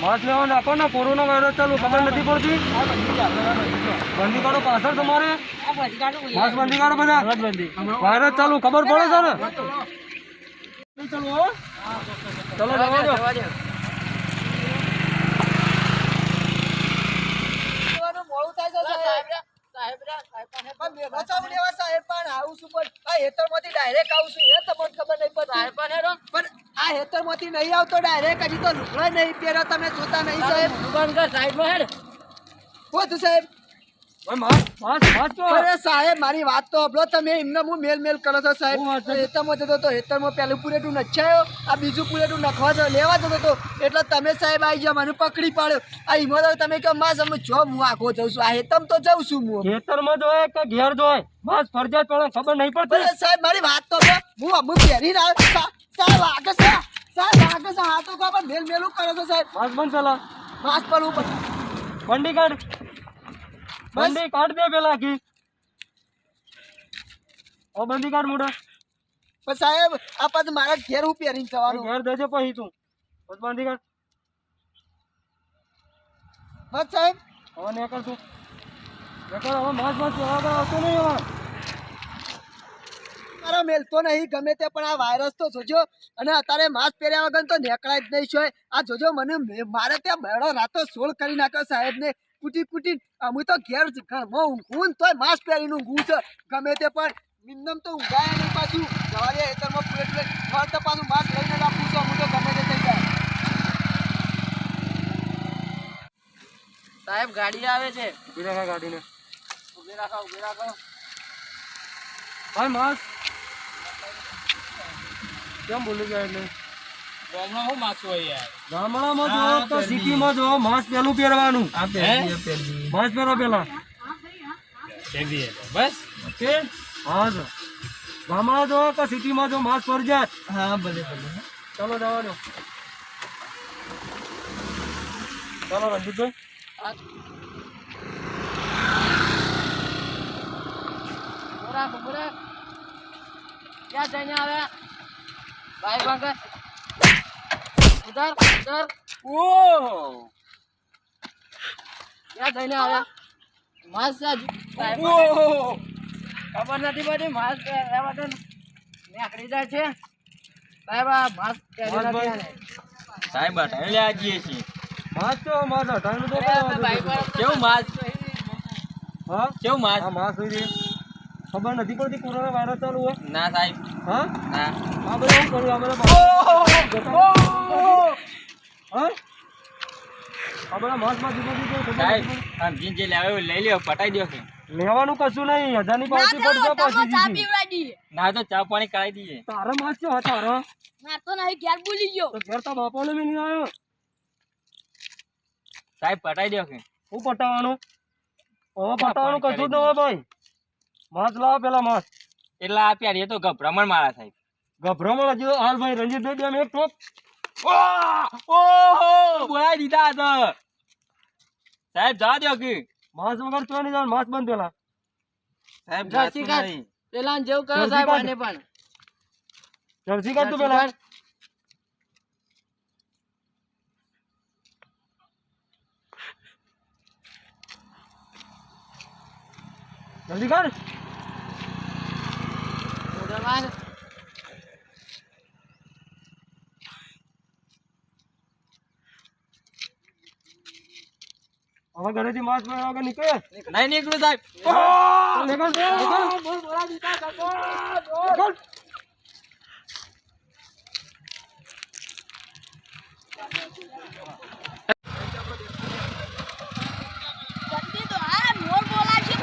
માસ લેવાને આપો corona virus ચાલુ ખબર નથી પડતી. બંધી કાઢો પાછળ તમારે. માસ બંધી કાઢો બધા. વાયરસ ચાલુ ખબર પડે છે ને? ચલો ચલો ડાયરેક્ટ આવું છું એ તમને ખબર નહીં પડતી. પણ આ હેતરમાંથી નહીં આવતો ડાયરેક્ટ હજી તો લુકડો નહીં પહેરો તમે જોતા નહીં સાહેબ. થયું સાહેબ ભાઈ માસ માસ માસ તો અરે સાહેબ મારી વાત તો આપડો તમે એમને હું મેલ મેલ કરો છો સાહેબ. હેતરમાં જતો તો હેતરમાં પેલું પુરેટું નચાયો આ બીજું પુરેટું નખવા જ લેવા જતો તો. એટલે તમે સાહેબ આવી ગયા મને પકડી પાડ્યો. આ ઈમો તમે કહો માસ અમે જો હું આખો જઉં છું આ હેતમ તો જઉં છું હું. હેતરમાં જોય કે ઘેર જોય માસ ફરજિયાત પડે ખબર નહીં પડતી. સાહેબ મારી વાત તો. હું અમુક પહેરી ના સા- સા લાગે છે સા લાગે છે હા તો કહો પણ મેલ મેલું કરો છો સાહેબ. માસ બંધ ચલા માસ્ક પર હું બંડી કાઢ બંડી કાઢ દે પેલા કી ઓ બંડી કાઢ મોઢા. પણ સાહેબ આ પાછું મારા ઘેર હું પહેરીને જવાનું ઘેર દેજે પછી તું. બસ બંડી કાઢ. બસ સાહેબ. હવે નેકળ તું. નેકળ હવે માસ માસ આગળ આવતો નહીં હવે. મારો મેલતો નહીં ગમે તે પણ આ વાયરસ તો જોજો. અને અત્યારે માસ્ક પહેર્યા વગર તો નીકળાય જ નહીં છે આ જોજો મને મારે ત્યાં બેડો રાતો સોળ કરી નાખ્યો સાહેબને. કૂટી કૂટી અમે તો ઘેર ઊંઘું તોય માસ પહેરીને ઊંઘું છે. ગમે તે પણ મિનિમમ તો ઊંઘાય નહીં પાછું. સવારે હેતરમાં પ્લેટ પ્લેટ મારે તો પાછું માસ્ક લઈને રાખું છું હું તો ગમે તે થઈ જાય. સાહેબ ગાડી આવે છે. ઊભી રાખા ગાડીને. ઊભી રાખો ઊભી રાખો. ભાઈ માસ. કેમ બોલી ગયા એટલે? હોય યાર. ગામડામાં તો સિટીમાં જો માસ પેલું પહેરવાનું માસ પહેરો પેલા બસ. ઓકે? હા જો. ગામડા જો કે સિટીમાં જો માસ ફરજિયાત. હા ભલે ભલે. ચાલો જવાનો ચાલો રંજીતભાઈ બોરા બોરા. ક્યાં જઈને આવ્યા? ભાઈ બંગર ઉધર ઉધર. ઓ! ક્યાં જઈને આવ્યા? માસ સાહેબ ખબર નથી પડતી માસ રહેવા તો ને. નીકળી જાય છે. સાહેબ આ માસ. સાહેબ લે આજીએ છીએ માસ તો માસ હટાવીને તો કેવું માસ હા? કેવું માસ આ માસ હોય ખબર નથી પડતી કોરોના વાયરસ ચાલુ હોય? ના સાહેબ. હા? ના. આ બધું શું કરું આ બધા હા? માસમાં દીધો સાહેબ જે લઈ લ્યો પટાઈ દો કે. લેવાનું કશું નહીં હજારની પડશે પાછી. ના તો ચા પાણી કરાવી દઈએ. તારો માસ છે તારો. તો ઘેર તો બાપાને બી નહીં આવ્યો. સાહેબ પટાઈ દો કે. હું પટાવાનું? હવે પટાવાનું કશું જ ન હોય ભાઈ. માસ લાવો પેલા માસ એટલે આ પ્યાર એ તો ગભરામણ મારા સાહેબ. ગભરામણ હજી હાલ ભાઈ રંજીતભાઈ બે એક ટોપ ઓહો! બોલાવી દીધા હતા. સાહેબ જા દો કે માસ વગર તો નહીં જવાનું માસ બંધ પેલા. સાહેબ જર્સી પેલા જેવું કરો જલ્દી સાહેબ આને પણ. જર્સી કાઢ તું પેલા. જલ્દી કાઢ ઉધર માર. હવે ઘરેથી માસ પહેર્યા વગર નીકળે નહીં નીકળું સાહેબ ચાલ નીકળ, નીકળ. નીકળ.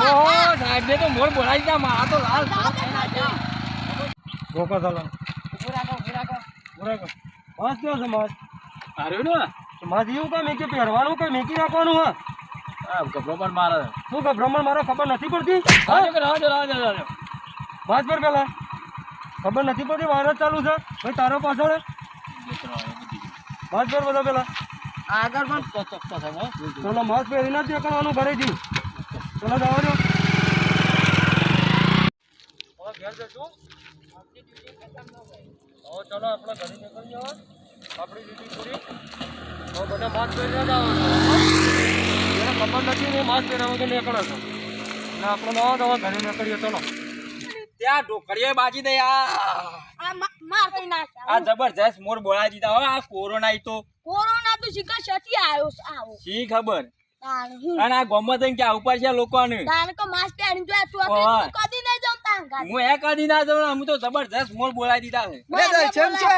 ઓહો સાહેબ ને તો મોર બોલાવી દીધા મારા તો લાલ રોકો ચાલો. ઉભું રાખો ઉભું માસ કેવો છે માસ સારું ને? માસ એવું કઈ મેકી પહેરવાનું કઈ મેકી રાખવાનું હા? આ ગભરામણ મારે. શું કે ભ્રમણ મારે ખબર નથી પડતી? માસ પર પેલા. ખબર નથી પડતી વાયરસ ચાલુ છે. ભાઈ તારો પાછળ માસ પર બધા પેલા. આગળ પણ. ચલો માસ્ક પહેરીને જ નીકળવાનું ઘરેથી. ચલો જવા દો. ઘેર જશું હવે ચલો આપણે ઘરે નીકળી જવા આપણી ડ્યુટી પૂરી. હવે બધા માસ્ક એને ખબર નથી ને માસ્ક પહેર્યા વગર નીકળે છે. એટલે આપણે નવા નવા ઘરે નીકળીએ ચલો. ત્યાં બાજી દે આ. જબરજસ્ત મોર બોલાવી દીધા. હવે આ કોરોના તો. કોરોના તો શીખર છતી આવ્યો આવો. શી ખબર. અને આ ગમત ક્યાં ઉપર છે લોકોને તાણ કો માસ્ક. હું એ કદી ના જવું હું તો જબરજસ્ત મોલ બોલાવી દીધા છે. અરે દર્શન છે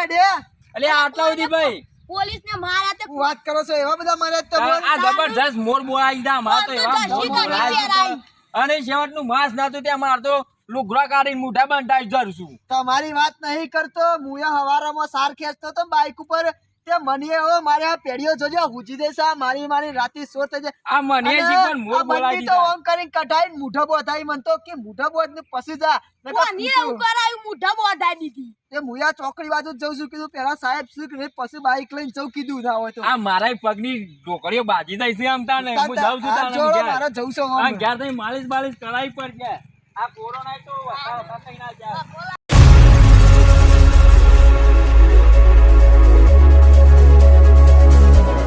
અડે આટલા સુધી ભાઈ. પોલીસને મારા તે વાત કરો છો એવા બધા મારે તો આ જબરજસ્ત મોર બોલાવી દીધા માર તો એવા મોર બોલાવી. અને છેવટનું માંસ નાતું ત્યાં માર તો લુગડા કાઢીને મૂઠા બંધાઈ જર છું. તમારી વાત નહીં કરતો હું હવારામાં સાર ખેંચતો તો બાઇક ઉપર તે મને ઓ મારે આ પેઢીઓ જોજો હુજી દેશે આ મારી મારી રાતી સો થઈ જાય. આ મને અને પણ મોર આ બોલાવી તો ઓમ કરીને કઢાઈ મુઠો બોધાઈ મન તો કે મુઠો બોધ ને પછી જા કોની એવું. કરાયું મુઠ્ઠા બોધાઈ દીધી. તે મુયા ચોકડી બાજુ જ જઉં છું કીધું પેલા સાહેબ શું કે પછી બાઈક લઈને જઉં કીધું ના હોય તો. આ મારા પગની ઢોકળીઓ બાજી જાય છે આમ તાને હું જાઉં છું તાને જોડો. મારે જવું છે આ. ઘેર થઈને માલિશ બાલિશ પર પડશે. આ કોરોના તો વખા કઈ ના જાય.